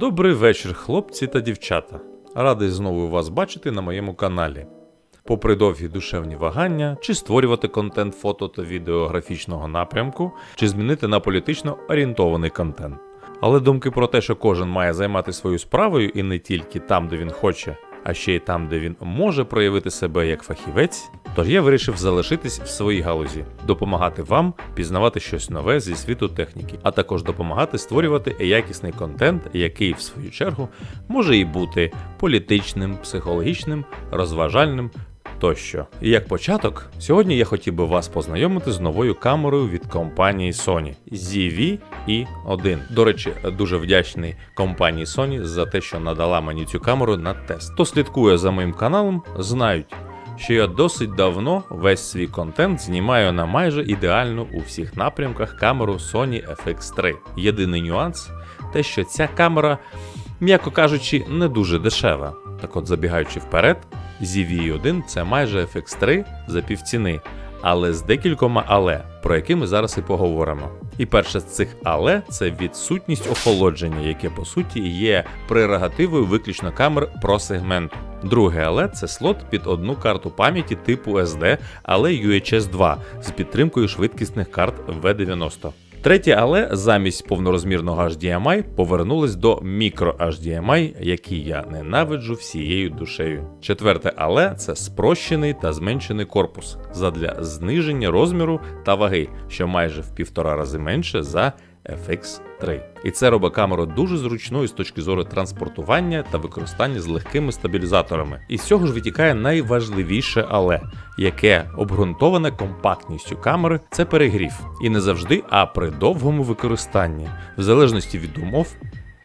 Добрий вечір, хлопці та дівчата. Радий знову вас бачити на моєму каналі. Попри довгі душевні вагання, чи створювати контент фото та відеографічного напрямку, чи змінити на політично орієнтований контент. Але думки про те, що кожен має займати свою справою і не тільки там, де він хоче, а ще й там, де він може проявити себе як фахівець, тож я вирішив залишитись в своїй галузі, допомагати вам пізнавати щось нове зі світу техніки, а також допомагати створювати якісний контент, який, в свою чергу, може і бути політичним, психологічним, розважальним. Тощо, і як початок, сьогодні я хотів би вас познайомити з новою камерою від компанії Sony ZV-E1. До речі, дуже вдячний компанії Sony за те, що надала мені цю камеру на тест. Хто слідкує за моїм каналом, знають, що я досить давно весь свій контент знімаю на майже ідеальну у всіх напрямках камеру Sony FX3. Єдиний нюанс те, що ця камера, м'яко кажучи, не дуже дешева. Так от, забігаючи вперед, ZV-1 це майже FX3 за півціни, але з декількома але, про які ми зараз і поговоримо. І перше з цих але це відсутність охолодження, яке по суті є прерогативою виключно камер про сегменту. Друге але це слот під одну карту пам'яті типу SD, але UHS 2 з підтримкою швидкісних карт V90. Третє, але замість повнорозмірного HDMI повернулись до мікро HDMI, який я ненавиджу всією душею. Четверте, але це спрощений та зменшений корпус задля зниження розміру та ваги, що майже в півтора рази менше за FX3. І це робить камеру дуже зручною з точки зору транспортування та використання з легкими стабілізаторами. І з цього ж витікає найважливіше але, яке обґрунтоване компактністю камери, це перегрів. І не завжди, а при довгому використанні, в залежності від умов.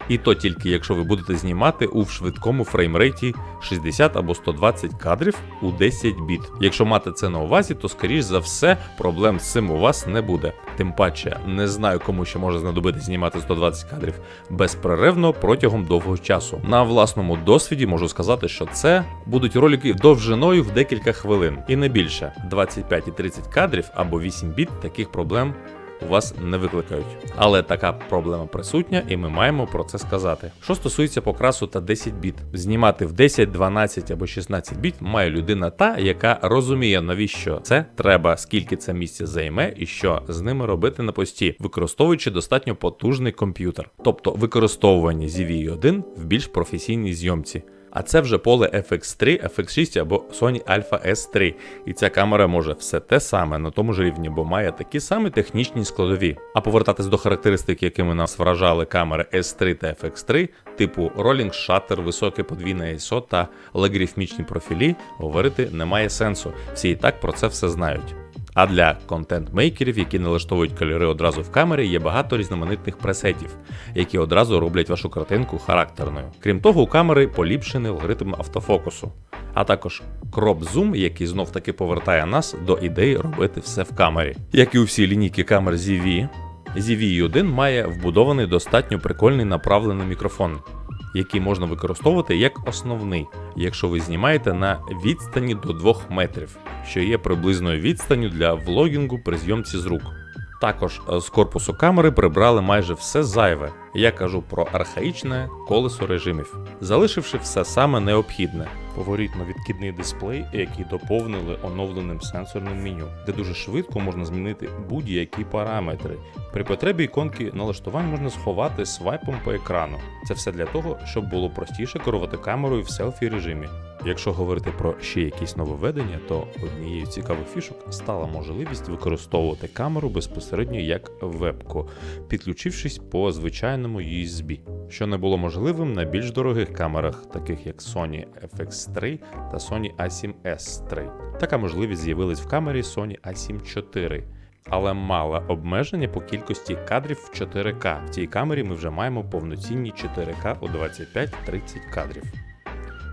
І то тільки якщо ви будете знімати у швидкому фреймрейті 60 або 120 кадрів у 10 біт. Якщо мати це на увазі, то скоріш за все проблем з цим у вас не буде. Тим паче не знаю, кому ще може знадобити знімати 120 кадрів безперервно протягом довгого часу. На власному досвіді можу сказати, що це будуть ролики довжиною в декілька хвилин і не більше. 25 і 30 кадрів або 8 біт таких проблем у вас не викликають. Але така проблема присутня, і ми маємо про це сказати. Що стосується покрасу та 10 біт, знімати в 10, 12 або 16 біт має людина та, яка розуміє, навіщо це треба, скільки це місце займе і що з ними робити на пості, використовуючи достатньо потужний комп'ютер, тобто використовування ZV-1 в більш професійній зйомці. А це вже поле FX3, FX6 або Sony Alpha S3. І ця камера може все те саме на тому ж рівні, бо має такі самі технічні складові. А повертатись до характеристик, якими нас вражали камери S3 та FX3, типу Rolling Shutter, високе подвійне ISO та логарифмічні профілі, говорити немає сенсу. Всі і так про це все знають. А для контент-мейкерів, які налаштовують кольори одразу в камері, є багато різноманітних пресетів, які одразу роблять вашу картинку характерною. Крім того, у камери поліпшений алгоритм автофокусу, а також кроп-зум, який знов таки повертає нас до ідеї робити все в камері. Як і у всі лінійки камер ZV, ZV-1 має вбудований достатньо прикольний направлений мікрофон. Який можна використовувати як основний, якщо ви знімаєте на відстані до 2 метрів, що є приблизною відстанню для влогінгу при зйомці з рук. Також з корпусу камери прибрали майже все зайве. Я кажу про архаїчне колесо режимів, залишивши все саме необхідне. Поворітно-відкидний дисплей, який доповнили оновленим сенсорним меню, де дуже швидко можна змінити будь-які параметри. При потребі іконки налаштувань можна сховати свайпом по екрану. Це все для того, щоб було простіше керувати камерою в селфі режимі. Якщо говорити про ще якісь нововведення, то однією з цікавих фішок стала можливість використовувати камеру безпосередньо як вебку, підключившись по звичайному USB, що не було можливим на більш дорогих камерах, таких як Sony FX3 та Sony A7S3. Така можливість з'явилась в камері Sony A7 IV. Але мала обмеження по кількості кадрів в 4К. В цій камері ми вже маємо повноцінні 4К у 25-30 кадрів.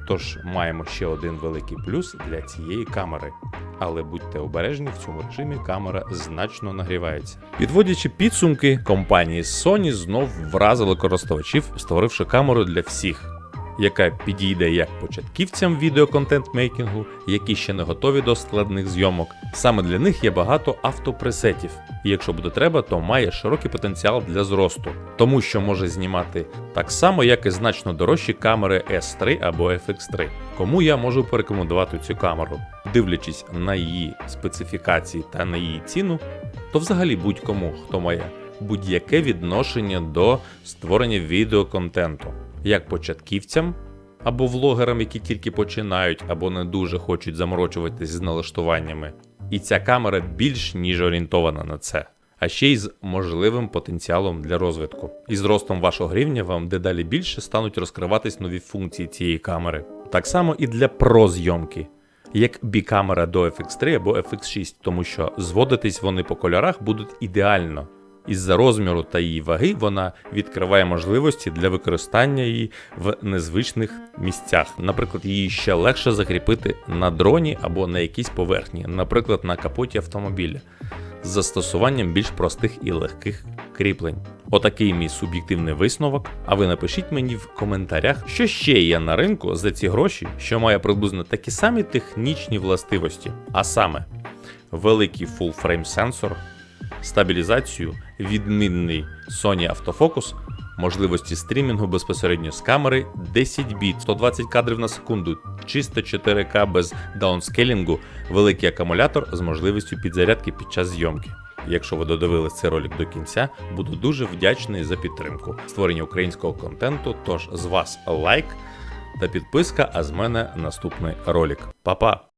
Тож маємо ще один великий плюс для цієї камери. Але будьте обережні, в цьому режимі камера значно нагрівається. Підводячи підсумки, компанії Sony знов вразили користувачів, створивши камеру для всіх. Яка підійде як початківцям відеоконтент-мейкінгу, які ще не готові до складних зйомок. Саме для них є багато автопресетів, і якщо буде треба, то має широкий потенціал для зросту, тому що може знімати так само, як і значно дорожчі камери S3 або FX3. Кому я можу порекомендувати цю камеру, дивлячись на її специфікації та на її ціну, то взагалі будь-кому, хто має будь-яке відношення до створення відеоконтенту, як початківцям або влогерам, які тільки починають або не дуже хочуть заморочуватись з налаштуваннями. І ця камера більш ніж орієнтована на це. А ще й з можливим потенціалом для розвитку. І з ростом вашого рівня вам дедалі більше стануть розкриватись нові функції цієї камери. Так само і для прозйомки, як бікамера до FX3 або FX6, тому що зводитись вони по кольорах будуть ідеально. Із-за розміру та її ваги вона відкриває можливості для використання її в незвичних місцях. Наприклад, її ще легше закріпити на дроні або на якійсь поверхні, наприклад, на капоті автомобіля, з застосуванням більш простих і легких кріплень. Отакий мій суб'єктивний висновок. А ви напишіть мені в коментарях, що ще є на ринку за ці гроші, що має приблизно такі самі технічні властивості, а саме великий frame сенсор, стабілізацію, відмінний Sony автофокус, можливості стрімінгу безпосередньо з камери 10 біт, 120 кадрів на секунду, чисто 4К без даунскелінгу, великий акумулятор з можливістю підзарядки під час зйомки. Якщо ви додивились цей ролик до кінця, буду дуже вдячний за підтримку створення українського контенту. Тож з вас лайк та підписка, а з мене наступний ролик. Па-па!